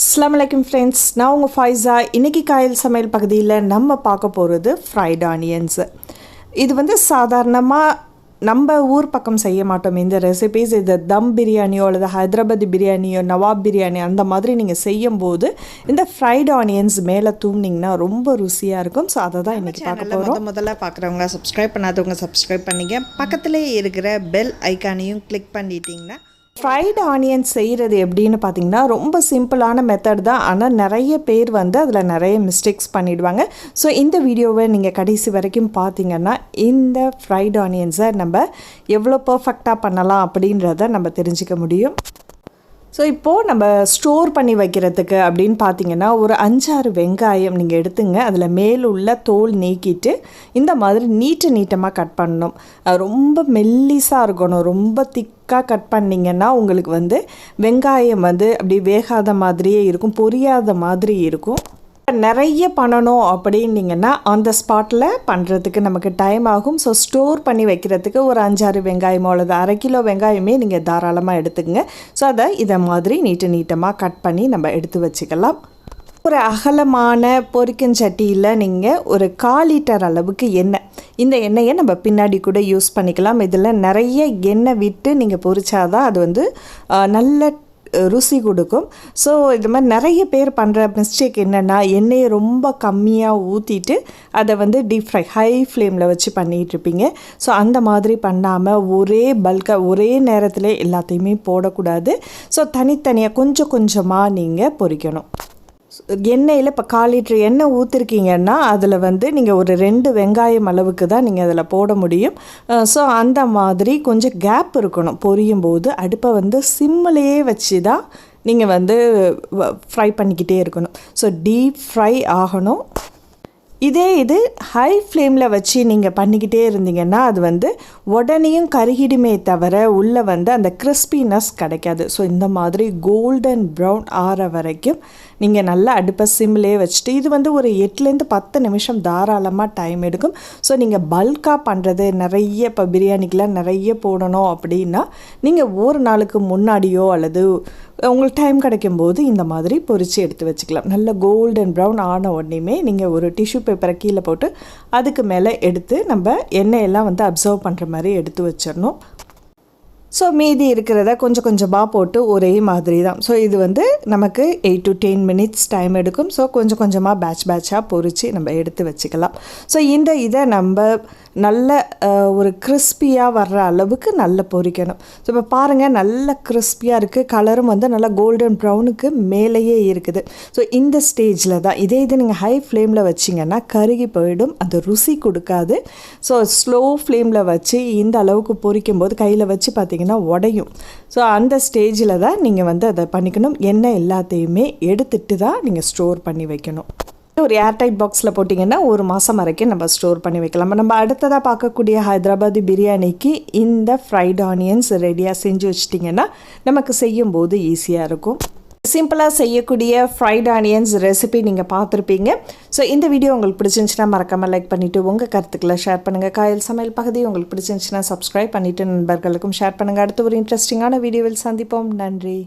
அஸ்லாம் வலைக்கம் ஃப்ரெண்ட்ஸ் நான் உங்கள் ஃபைஸா இன்றைக்கி காயல் சமையல் பகுதியில் நம்ம பார்க்க போகிறது ஃப்ரைட் ஆனியன்ஸு இது வந்து சாதாரணமாக நம்ம ஊர் பக்கம் செய்ய மாட்டோம். இந்த ரெசிபீஸ் இது தம் பிரியாணியோ அல்லது ஹைதராபாத் பிரியாணியோ நவாப் பிரியாணி அந்த மாதிரி நீங்கள் செய்யும்போது இந்த ஃப்ரைட் ஆனியன்ஸ் மேலே தூம்னிங்கன்னா ரொம்ப ருசியாக இருக்கும். ஸோ அதை தான் இன்றைக்கி பார்க்க போகிறோம் முத முதல்ல பார்க்குறவங்க சப்ஸ்கிரைப் பண்ணாதவங்க சப்ஸ்கிரைப் பண்ணிங்க பக்கத்துலேயே இருக்கிற பெல் ஐக்கானையும் கிளிக் பண்ணிட்டீங்கன்னா ஃப்ரைடு ஆனியன் செய்கிறது எப்படின்னு பார்த்தீங்கன்னா ரொம்ப சிம்பிளான மெத்தட் தான். ஆனால் நிறைய பேர் வந்து அதில் நிறைய மிஸ்டேக்ஸ் பண்ணிடுவாங்க. ஸோ இந்த வீடியோவை நீங்கள் கடைசி வரைக்கும் பார்த்தீங்கன்னா இந்த ஃப்ரைடு ஆனியன்ஸை நம்ம எவ்வளோ பர்ஃபெக்டாக பண்ணலாம் அப்படின்றத நம்ம தெரிஞ்சுக்க முடியும். ஸோ இப்போது நம்ம ஸ்டோர் பண்ணி வைக்கிறதுக்கு அப்படின்னு பார்த்தீங்கன்னா ஒரு அஞ்சாறு வெங்காயம் நீங்கள் எடுத்துங்க. அதில் மேல் உள்ள தோல் நீக்கிட்டு இந்த மாதிரி நீட்டு நீட்டமாக கட் பண்ணணும். ரொம்ப மெல்லிஸாக இருக்கணும். ரொம்ப திக்காக கட் பண்ணிங்கன்னா உங்களுக்கு வந்து வெங்காயம் வந்து அப்படி வேகாத மாதிரியே இருக்கும் பொரியாத மாதிரி இருக்கும். நிறைய பண்ணணும் அப்படின்னீங்கன்னா அந்த ஸ்பாட்டில் பண்ணுறதுக்கு நமக்கு டைம் ஆகும். ஸோ ஸ்டோர் பண்ணி வைக்கிறதுக்கு ஒரு அஞ்சாறு வெங்காயமோ அல்லது அரை கிலோ வெங்காயமே நீங்கள் தாராளமாக எடுத்துக்கங்க. ஸோ அதை இதை மாதிரி நீட்டு நீட்டமாக கட் பண்ணி நம்ம எடுத்து வச்சுக்கலாம். ஒரு அகலமான பொரிக்கஞ்சட்டியில் நீங்கள் ஒரு கால் லிட்டர் அளவுக்கு எண்ணெய். இந்த எண்ணெயை நம்ம பின்னாடி கூட யூஸ் பண்ணிக்கலாம். இதில் நிறைய எண்ணெய் விட்டு நீங்கள் பொரிச்சாதான் அது வந்து நல்ல ருசி கொடுக்கும். ஸோ இது மாதிரி நிறைய பேர் பண்ணுற மிஸ்டேக் என்னென்னா எண்ணெயை ரொம்ப கம்மியாக ஊற்றிட்டு அதை வந்து டீப் ஃப்ரை ஹை ஃப்ளேமில் வச்சு பண்ணிகிட்ருப்பீங்க ஸோ அந்த மாதிரி பண்ணாமல் ஒரே பல்காக ஒரே நேரத்தில் எல்லாத்தையுமே போடக்கூடாது. ஸோ தனித்தனியாக கொஞ்சம் கொஞ்சமாக நீங்கள் பொரிக்கணும் எண்ணெயில் இப்போ கால் லிட்ரு எண்ணெய் ஊற்றிருக்கீங்கன்னா அதில் வந்து நீங்கள் ஒரு ரெண்டு வெங்காயம் அளவுக்கு தான் நீங்கள் அதில் போட முடியும். ஸோ அந்த மாதிரி கொஞ்சம் கேப் இருக்கணும். பொரியும் போது அடுப்பை வந்து சிம்மிலேயே வச்சு தான் நீங்கள் வந்து ஃப்ரை பண்ணிக்கிட்டே இருக்கணும். ஸோ டீப் ஃப்ரை ஆகணும். இதே இது ஹை ஃப்ளேமில் வச்சு நீங்கள் பண்ணிக்கிட்டே இருந்தீங்கன்னா அது வந்து உடனேயும் கருகிடுமே தவிர உள்ளே வந்து அந்த கிறிஸ்பினஸ் கிடைக்காது. ஸோ இந்த மாதிரி கோல்டன் ப்ரௌன் ஆற வரைக்கும் நீங்கள் நல்லா அடுப்பை சிம்லே வச்சுட்டு இது வந்து ஒரு எட்டுலேருந்து பத்து நிமிஷம் தாராளமாக டைம் எடுக்கும். ஸோ நீங்கள் பல்காக பண்ணுறது நிறைய இப்போ பிரியாணிக்கெலாம் நிறைய போடணும் அப்படின்னா நீங்கள் ஒரு நாளுக்கு முன்னாடியோ அல்லது உங்களுக்கு டைம் கிடைக்கும்போது இந்த மாதிரி பொறிச்சு எடுத்து வச்சுக்கலாம். நல்ல கோல்டன் ப்ரௌன் ஆன உடனேயுமே நீங்கள் ஒரு டிஷ்யூ பேப்பரை கீழே போட்டு அதுக்கு மேலே எடுத்து நம்ம எண்ணெயெல்லாம் வந்து அப்சர்வ் பண்ணுற மாதிரி எடுத்து வச்சிடணும். ஸோ மீதி இருக்கிறத கொஞ்சம் கொஞ்சமாக போட்டு ஒரே மாதிரி தான் ஸோ இது வந்து நமக்கு eight to ten minutes time எடுக்கும். ஸோ கொஞ்சம் கொஞ்சமாக பேட்ச் பேட்சாக பொறிச்சு நம்ம எடுத்து வச்சுக்கலாம். ஸோ இந்த இதை நம்ம நல்ல ஒரு கிறிஸ்பியாக வர்ற அளவுக்கு நல்லா பொரிக்கணும் ஸோ இப்போ பாருங்கள் நல்ல கிறிஸ்பியாக இருக்குது கலரும் வந்து நல்லா கோல்டன் ப்ரௌனுக்கு மேலேயே இருக்குது. ஸோ இந்த ஸ்டேஜில் தான். இதே இது நீங்கள் ஹை ஃப்ளேமில் வச்சிங்கன்னா கருகி போயிடும். அது ருசி கொடுக்காது. ஸோ ஸ்லோ ஃப்ளேமில் வச்சு இந்த அளவுக்கு பொரிக்கும் போது கையில் வச்சு பார்த்தீங்கன்னா பார்த்திங்கன்னா உடையும். ஸோ அந்த ஸ்டேஜில் தான் நீங்கள் வந்து அதை பண்ணிக்கணும். எண்ணெய் எல்லாத்தையுமே எடுத்துட்டு தான் நீங்கள் ஸ்டோர் பண்ணி வைக்கணும். ஒரு ஏர்டைட் பாக்ஸில் போட்டிங்கன்னா ஒரு மாதம் வரைக்கும் நம்ம ஸ்டோர் பண்ணி வைக்கலாம். நம்ம அடுத்ததாக பார்க்கக்கூடிய ஹைதராபாதி பிரியாணிக்கு இந்த ஃப்ரைட் ஆனியன்ஸ் ரெடியாக செஞ்சு வச்சிட்டிங்கன்னா நமக்கு செய்யும்போது ஈஸியாக இருக்கும். சிம்பிளாக செய்யக்கூடிய ஃப்ரைட் ஆனியன்ஸ் ரெசிபி நீங்கள் பார்த்துருப்பீங்க. ஸோ இந்த வீடியோ உங்களுக்கு பிடிச்சிருந்துச்சுன்னா மறக்காமல் லைக் பண்ணிவிட்டு உங்கள் கருத்துக்களை ஷேர் பண்ணுங்கள் காயல் சமையல் பகுதி உங்களுக்கு பிடிச்சிருந்துச்சுன்னா சப்ஸ்கிரைப் பண்ணிவிட்டு நண்பர்களுக்கும் ஷேர் பண்ணுங்கள் அடுத்து ஒரு இன்ட்ரெஸ்டிங்கான வீடியோவில் சந்திப்போம். நன்றி.